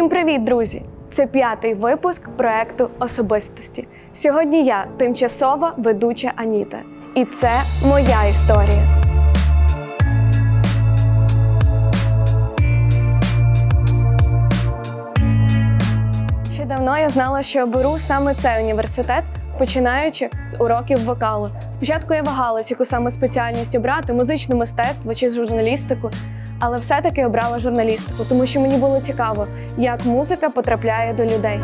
Всім привіт, друзі! Це п'ятий випуск проекту Особистості. Сьогодні я тимчасова ведуча Аніта. І це моя історія. Ще давно я знала, що оберу саме цей університет, починаючи з уроків вокалу. Спочатку я вагалась, яку саме спеціальність обрати музичне мистецтво чи журналістику, але все-таки обрала журналістику, тому що мені було цікаво, як музика потрапляє до людей.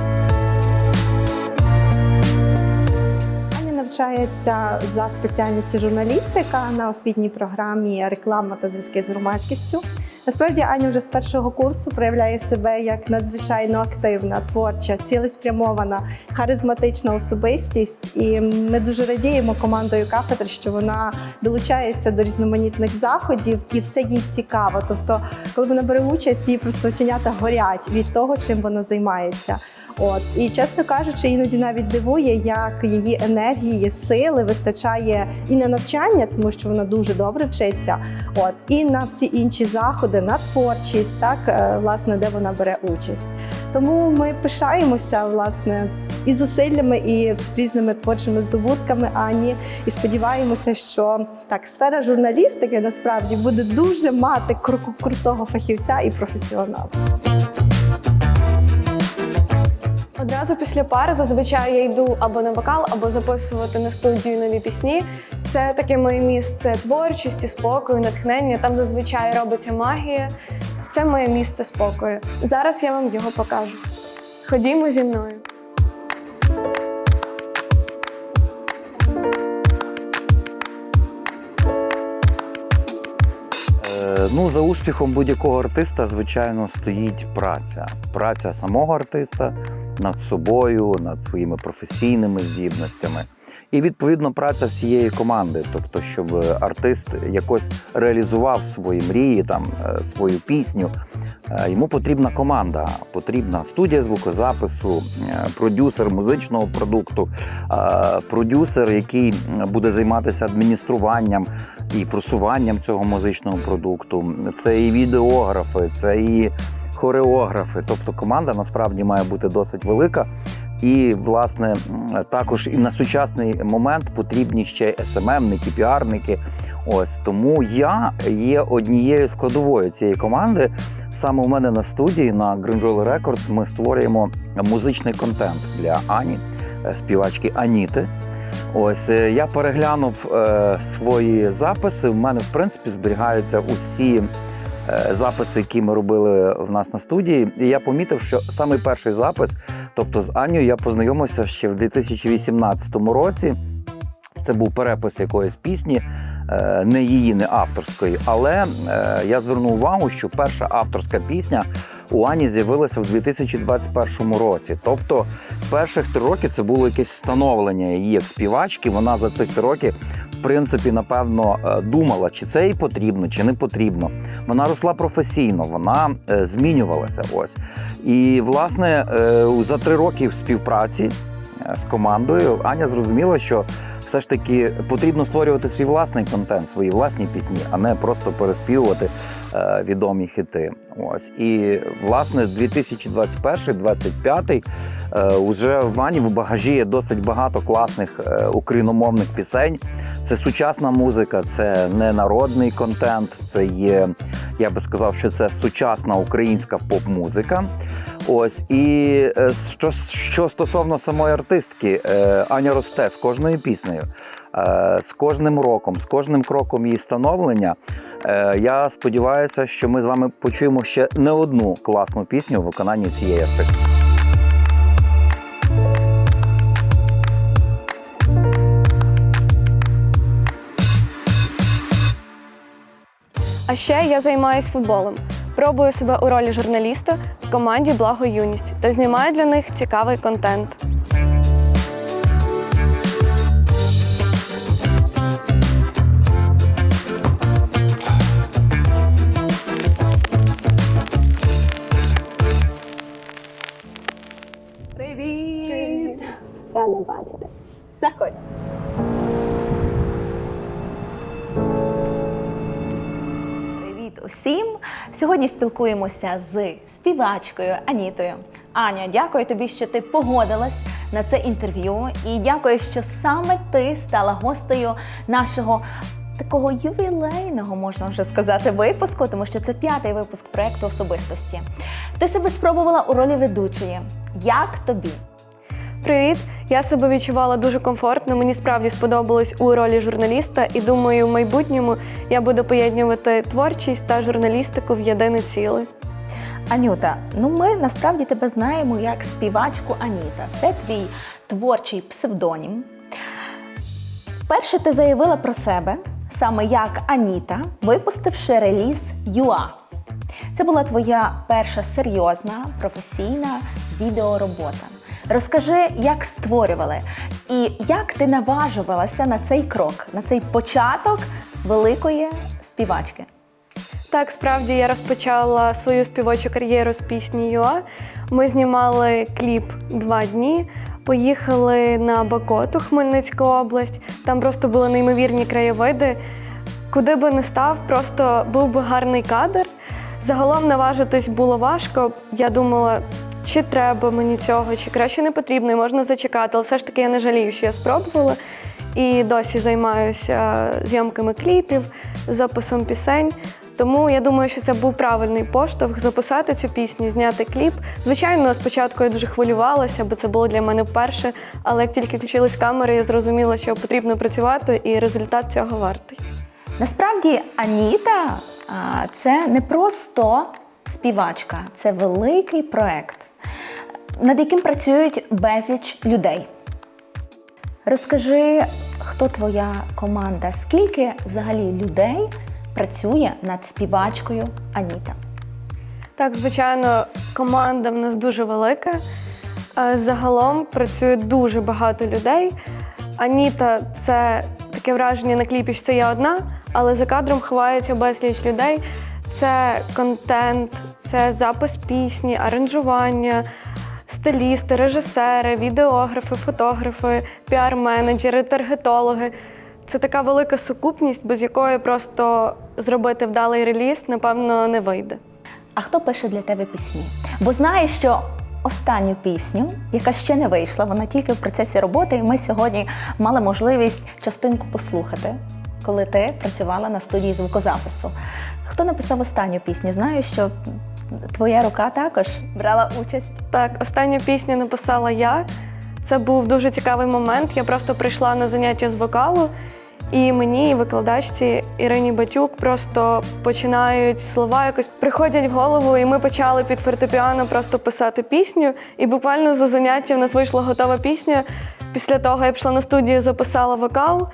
Навчається за спеціальністю журналістика на освітній програмі реклама та зв'язки з громадськістю. Насправді Аня вже з першого курсу проявляє себе як надзвичайно активна, творча, цілеспрямована, харизматична особистість. І ми дуже радіємо командою кафедри, що вона долучається до різноманітних заходів і все їй цікаво. Тобто, коли вона бере участь, її просто оченята горять від того, чим вона займається. От і чесно кажучи, іноді навіть дивує, як її енергії, сили вистачає і на навчання, тому що вона дуже добре вчиться. От і на всі інші заходи, на творчість, так е, власне, де вона бере участь. Тому ми пишаємося власне і зусиллями, і різними творчими здобутками Ані. І сподіваємося, що так сфера журналістики насправді буде дуже мати кру- крутого фахівця і професіонала. Одразу після пари зазвичай я йду або на вокал, або записувати на студію нові пісні. Це таке моє місце творчості, спокою, натхнення. Там зазвичай робиться магія. Це моє місце спокою. Зараз я вам його покажу. Ходімо зі мною. Е, Ну, за успіхом будь-якого артиста, звичайно, стоїть праця. Праця самого артиста над собою, над своїми професійними здібностями. І відповідно праця всієї команди, тобто, щоб артист якось реалізував свої мрії, там е, свою пісню. Е, Йому потрібна команда, потрібна студія звукозапису, е, продюсер музичного продукту, е, продюсер, який буде займатися адмініструванням і просуванням цього музичного продукту. Це і відеографи, це і хореографи. Тобто команда насправді має бути досить велика. І, власне, також і на сучасний момент потрібні ще СММники, піарники. Ось тому я є однією складовою цієї команди. Саме у мене на студії на Grinjola Records ми створюємо музичний контент для Ані, е, співачки Аніти. Ось е, я переглянув е, свої записи. У мене в принципі зберігаються усі записи, які ми робили в нас на студії. І я помітив, що саме перший запис, тобто з Аню, я познайомився ще в 2018 році. Це був перепис якоїсь пісні, е, не її, не авторської. Але е, я звернув увагу, що перша авторська пісня у Ані з'явилася в 2021 році. Тобто, перших три роки це було якесь становлення її як співачки. Вона за цих три роки, в принципі, напевно, е, думала, чи це їй потрібно, чи не потрібно. Вона росла професійно, вона е, змінювалася. Ось. І, власне, е, за три роки співпраці з командою Аня зрозуміла, що все ж таки потрібно створювати свій власний контент, свої власні пісні, а не просто переспівувати е, відомі хіти. Ось і власне з 2021-2025 е, уже в Ані в багажі є досить багато класних е, україномовних пісень. Це сучасна музика, це не народний контент. Це є, я би сказав, що це сучасна українська поп-музика. Ось і е, що, що стосовно самої артистки, е, Аня росте з кожною піснею, е, з кожним роком, з кожним кроком її становлення. Я сподіваюся, що ми з вами почуємо ще не одну класну пісню у виконанні цієї артистки. А ще я займаюсь футболом. Пробую себе у ролі журналіста в команді Благо юність та знімаю для них цікавий контент. Всім! Сьогодні спілкуємося з співачкою Анітою. Аня, дякую тобі, що ти погодилась на це інтерв'ю, і дякую, що саме ти стала гостею нашого такого ювілейного, можна вже сказати, випуску, тому що це п'ятий випуск проекту особистості. Ти себе спробувала у ролі ведучої. Як тобі? Привіт! Я себе відчувала дуже комфортно. Мені справді сподобалось у ролі журналіста, і думаю, в майбутньому я буду поєднувати творчість та журналістику в єдине ціле. Анюта, ну ми насправді тебе знаємо як співачку Аніта. Це твій творчий псевдонім. Перше ти заявила про себе саме як Аніта, випустивши реліз ЮА. Це була твоя перша серйозна професійна відеоробота. Розкажи, як створювали і як ти наважувалася на цей крок, на цей початок великої співачки. Так, справді я розпочала свою співочу кар'єру з пісні Юа. Ми знімали кліп два дні. Поїхали на Бакоту, Хмельницьку область. Там просто були неймовірні краєвиди. Куди би не став, просто був би гарний кадр. Загалом наважитись було важко. Я думала, чи треба мені цього, чи краще не потрібно, і можна зачекати. Але все ж таки я не жалію, що я спробувала. І досі займаюся зйомками кліпів, записом пісень. Тому я думаю, що це був правильний поштовх записати цю пісню, зняти кліп. Звичайно, спочатку я дуже хвилювалася, бо це було для мене вперше. Але як тільки включились камери, я зрозуміла, що потрібно працювати, і результат цього вартий. Насправді Аніта це не просто співачка, це великий проект, над яким працюють безліч людей. Розкажи, хто твоя команда? Скільки взагалі людей працює над співачкою Аніта? Так, звичайно, команда в нас дуже велика. Е, Загалом працює дуже багато людей. Аніта це таке враження на кліпі, що це я одна, але за кадром ховається безліч людей. Це контент, це запис пісні, аранжування, стилісти, режисери, відеографи, фотографи, піар-менеджери, таргетологи. Це така велика сукупність, без якої просто зробити вдалий реліз, напевно, не вийде. А хто пише для тебе пісні? Бо знаєш, що останню пісню, яка ще не вийшла, вона тільки в процесі роботи, і ми сьогодні мали можливість частинку послухати, коли ти працювала на студії звукозапису. Хто написав останню пісню? Знаю, що твоя рука також брала участь. Так, останню пісню написала я. Це був дуже цікавий момент. Я просто прийшла на заняття з вокалу, і мені, і викладачці Ірині Батюк, просто починають слова якось приходять в голову, і ми почали під фортепіано просто писати пісню. І буквально за заняття в нас вийшла готова пісня. Після того я пішла на студію, записала вокал.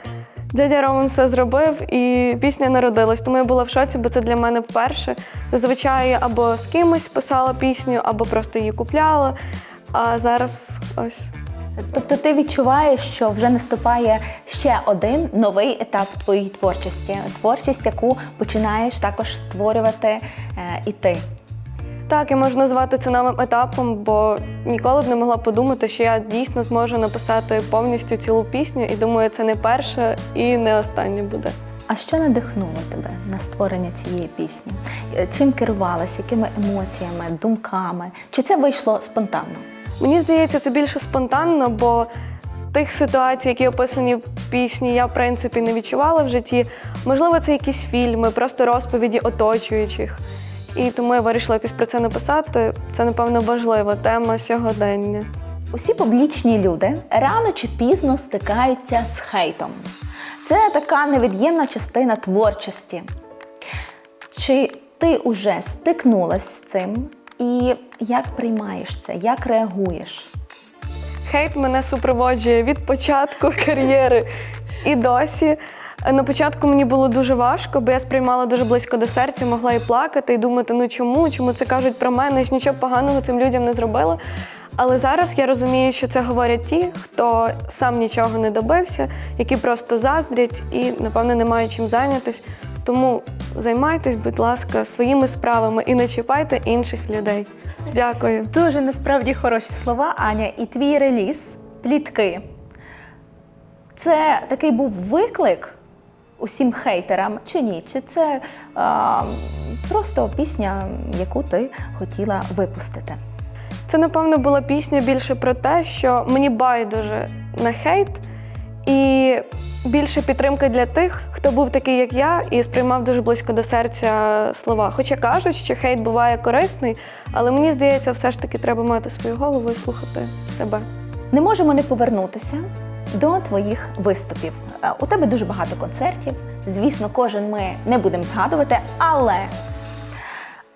Дядя Роман все зробив, і пісня народилась. Тому я була в шоці, бо це для мене вперше. Зазвичай або з кимось писала пісню, або просто її купляла. А зараз ось. Тобто ти відчуваєш, що вже наступає ще один новий етап в твоїй творчості, творчість, яку починаєш також створювати е, і ти. Так, я можу назвати це новим етапом, бо ніколи б не могла подумати, що я дійсно зможу написати повністю цілу пісню, і думаю, це не перше і не останнє буде. А що надихнуло тебе на створення цієї пісні? Е, Чим керувалась, якими емоціями, думками? Чи це вийшло спонтанно? Мені здається, це більше спонтанно, бо тих ситуацій, які описані в пісні, я в принципі не відчувала в житті. Можливо, це якісь фільми, просто розповіді оточуючих. І тому я вирішила якось про це написати. Це, напевно, важлива тема сьогодення. Усі публічні люди рано чи пізно стикаються з хейтом. Це така невід'ємна частина творчості. Чи ти уже стикнулась з цим? І як приймаєш це? Як реагуєш? Хейт мене супроводжує від початку кар'єри і досі. На початку мені було дуже важко, бо я сприймала дуже близько до серця, могла і плакати, і думати, ну чому, чому це кажуть про мене, я ж нічого поганого цим людям не зробила. Але зараз я розумію, що це говорять ті, хто сам нічого не добився, які просто заздрять і, напевно, не мають чим зайнятись. Тому займайтесь, будь ласка, своїми справами і не чіпайте інших людей. Дякую. Дуже насправді хороші слова, Аня, і твій реліз плітки. Це такий був виклик усім хейтерам, чи ні? Чи це а, просто пісня, яку ти хотіла випустити? Це, напевно, була пісня більше про те, що мені байдуже на хейт і більше підтримки для тих, хто був такий, як я, і сприймав дуже близько до серця слова. Хоча кажуть, що хейт буває корисний, але мені здається, все ж таки треба мати свою голову і слухати себе. Не можемо не повернутися до твоїх виступів. Е, У тебе дуже багато концертів. Звісно, кожен ми не будемо згадувати, але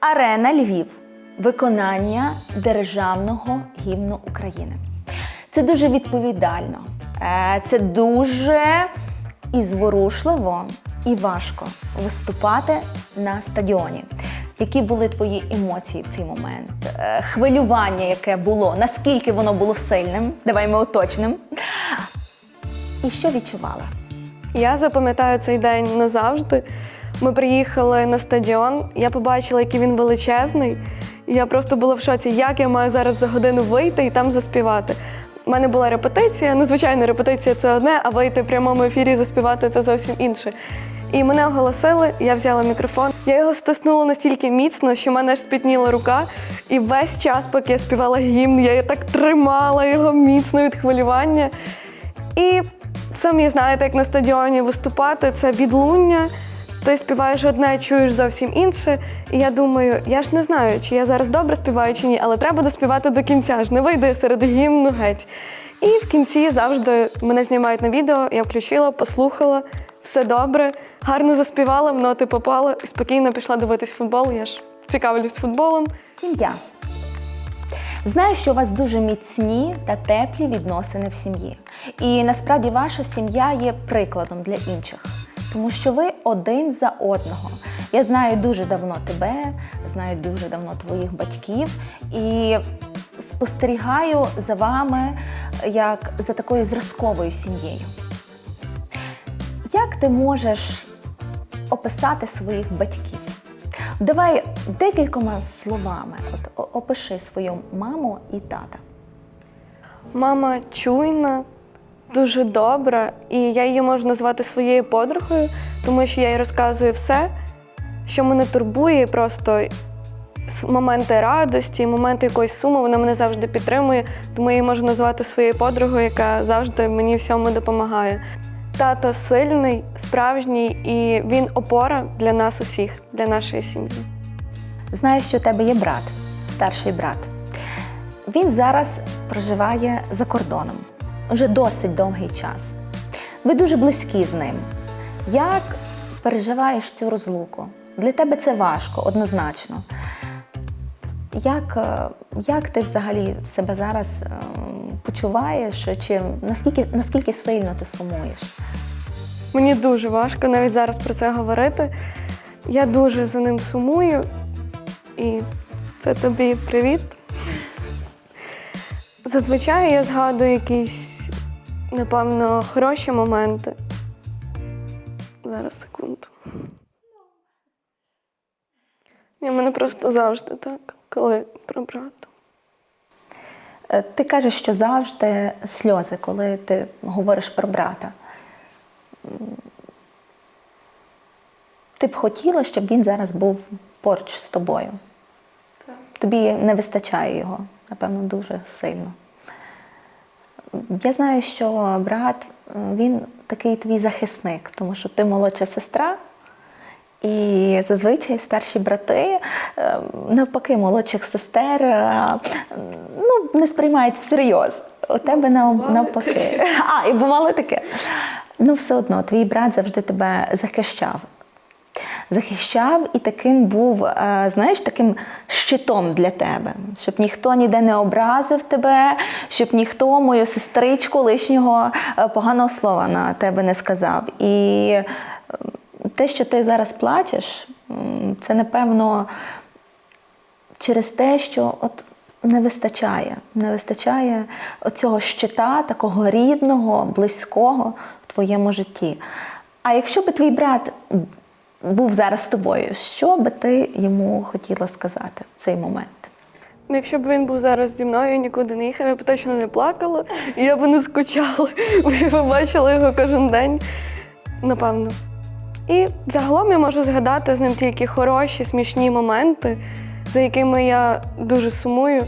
арена Львів виконання державного гімну України. Це дуже відповідально. Е, Це дуже і зворушливо, і важко виступати на стадіоні. Які були твої емоції в цей момент? Е, Хвилювання, яке було, наскільки воно було сильним? Давай ми уточнимо. І що відчувала? Я запам'ятаю цей день назавжди. Ми приїхали на стадіон, я побачила, який він величезний. І я просто була в шоці, як я маю зараз за годину вийти і там заспівати. У мене була репетиція. Ну, звичайно, репетиція це одне, а вийти в прямому ефірі і заспівати це зовсім інше. І мене оголосили, я взяла мікрофон. Я його стиснула настільки міцно, що в мене аж спітніла рука. І весь час, поки я співала гімн, я так тримала його міцно від хвилювання. І самі знаєте, як на стадіоні виступати, це відлуння. Ти співаєш одне, чуєш зовсім інше. І я думаю, я ж не знаю, чи я зараз добре співаю чи ні, але треба доспівати до кінця ж не вийде серед гімну геть. І в кінці завжди мене знімають на відео, я включила, послухала, все добре, гарно заспівала, в ноти попала і спокійно пішла дивитись футбол. Я ж цікавлюсь футболом. Сім'я. Знаю, що у вас дуже міцні та теплі відносини в сім'ї. І насправді ваша сім'я є прикладом для інших, тому що ви один за одного. Я знаю дуже давно тебе, знаю дуже давно твоїх батьків і спостерігаю за вами як за такою зразковою сім'єю. Як ти можеш описати своїх батьків? Давай декількома словами от, опиши свою маму і тата. Мама чуйна, дуже добра, і я її можу назвати своєю подругою, тому що я їй розказую все, що мене турбує, просто моменти радості, моменти якоїсь суми, вона мене завжди підтримує, тому я її можу назвати своєю подругою, яка завжди мені всьому допомагає. Тато сильний, справжній, і він опора для нас усіх, для нашої сім'ї. Знаю, що у тебе є брат, старший брат. Він зараз проживає за кордоном вже досить довгий час. Ви дуже близькі з ним. Як переживаєш цю розлуку? Для тебе це важко, однозначно. Як, е, як ти взагалі себе зараз е, почуваєш? Чи наскільки, наскільки сильно ти сумуєш? Мені дуже важко навіть зараз про це говорити. Я дуже за ним сумую. І це тобі привіт. Зазвичай я згадую якісь, напевно, хороші моменти. Зараз секунду. В мене просто завжди так, коли про брата. Е, Ти кажеш, що завжди сльози, коли ти говориш про брата. Ти б хотіла, щоб він зараз був поруч з тобою. Так. Тобі не вистачає його, напевно, дуже сильно. Я знаю, що брат він такий твій захисник, тому що ти молодша сестра, і зазвичай старші брати, е, навпаки, молодших сестер е, ну, не сприймають всерйоз. У тебе нав- навпаки. таке. А, і бувало таке. Ну, все одно, твій брат завжди тебе захищав. Захищав і таким був, е, знаєш, таким щитом для тебе, щоб ніхто ніде не образив тебе, щоб ніхто мою сестричку лишнього е, поганого слова на тебе не сказав. І те, що ти зараз плачеш, це напевно через те, що от не вистачає, не вистачає оцього щита, такого рідного, близького в твоєму житті. А якщо би твій брат був зараз з тобою, що би ти йому хотіла сказати в цей момент? Ну, Якщо б він був зараз зі мною і нікуди не їхав, я б точно не плакала, і я б не скучала, бо я б бачила його кожен день. Напевно. І загалом я можу згадати з ним тільки хороші, смішні моменти, за якими я дуже сумую.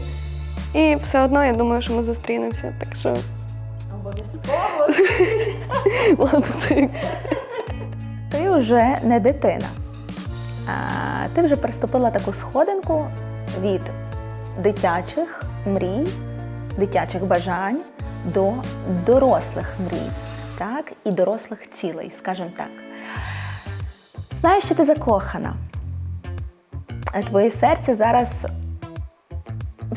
І все одно я думаю, що ми зустрінемося. Так що Обов'язково. ладно, це Ти вже не дитина. А, ти вже приступила таку сходинку від дитячих мрій, дитячих бажань до дорослих мрій, так? І дорослих цілей, скажімо так. Знаєш, що ти закохана. Е, Твоє серце зараз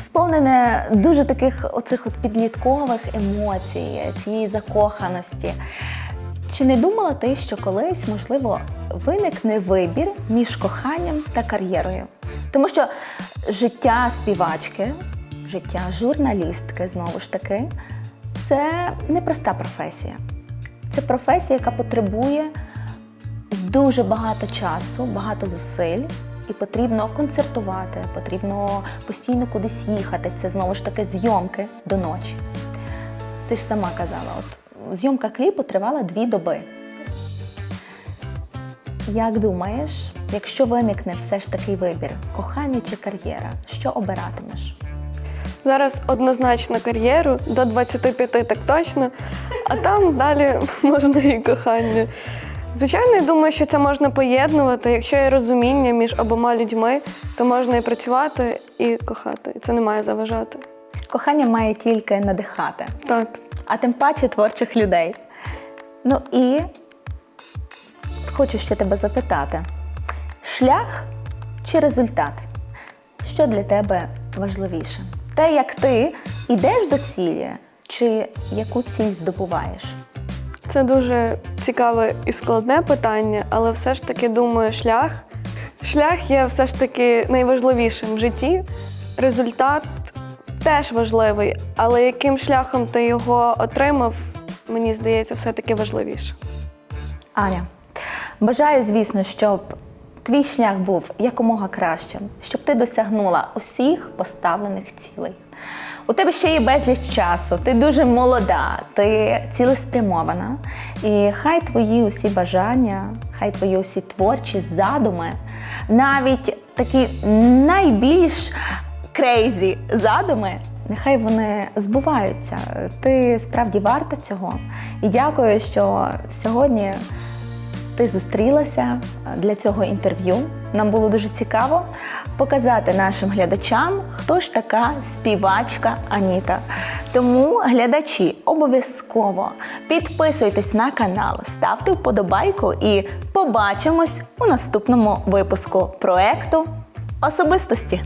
сповнене дуже таких оцих от підліткових емоцій, цієї закоханості. Чи не думала ти, що колись, можливо, виникне вибір між коханням та кар'єрою? Тому що життя співачки, життя журналістки, знову ж таки, це непроста професія. Це професія, яка потребує дуже багато часу, багато зусиль, і потрібно концертувати, потрібно постійно кудись їхати. Це знову ж таки зйомки до ночі. Ти ж сама казала, от зйомка кліпу тривала дві доби. Як думаєш, якщо виникне все ж такий вибір, кохання чи кар'єра, що обиратимеш? зараз однозначно кар'єру до 25 так точно, а там далі можна і кохання. Звичайно, я думаю, що це можна поєднувати. Якщо є розуміння між обома людьми, то можна і працювати, і кохати. І це не має заважати. Кохання має тільки надихати, Так. а тим паче творчих людей. Ну і хочу ще тебе запитати: шлях чи результат? Що для тебе важливіше? Те, як ти йдеш до цілі, чи яку ціль здобуваєш? Це дуже цікаве і складне питання, але все ж таки думаю, шлях. Шлях є все ж таки найважливішим в житті. Результат теж важливий, але яким шляхом ти його отримав, мені здається, все-таки важливіше. Аня, бажаю, звісно, щоб твій шлях був якомога кращим, щоб ти досягнула усіх поставлених цілей. У тебе ще є безліч часу, ти дуже молода, ти цілеспрямована. І хай твої усі бажання, хай твої усі творчі задуми, навіть такі найбільш крейзі задуми, нехай вони збуваються. Ти справді варта цього. І дякую, що сьогодні ти зустрілася для цього інтерв'ю. Нам було дуже цікаво показати нашим глядачам, хто ж така співачка Аніта. Тому глядачі обов'язково підписуйтесь на канал, ставте вподобайку і побачимось у наступному випуску проекту особистості.